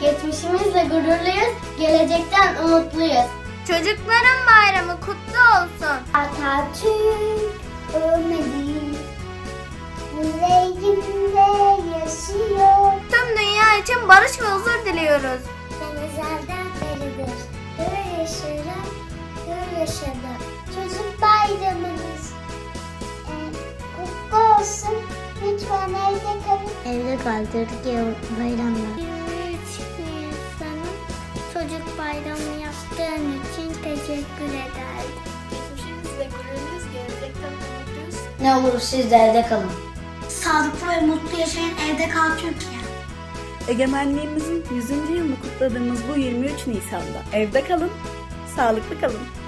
Geçmişimizle gururluyuz, gelecekten umutluyuz. Çocukların bayramı kutlu olsun. Atatürk ölmedi, yüreğimde yaşıyor. Tüm dünya için barış ve huzur diliyoruz. Ben ezelden beridir. Hür yaşarım, hür yaşadım. Çocuk bayramınız e, kutlu olsun. Lütfen evde kalın. Evde kaldırdık ya bayramlar. 23 Nisan'ın çocuk bayramı yaptığın için teşekkür ederim. Geçmişimizle gururluyuz, gelecekten umutluyuz. Ne olur siz de evde kalın. Sağlıklı ve mutlu yaşayan evde kal Türkiye. Egemenliğimizin 100. yılını kutladığımız bu 23 Nisan'da evde kalın, sağlıklı kalın.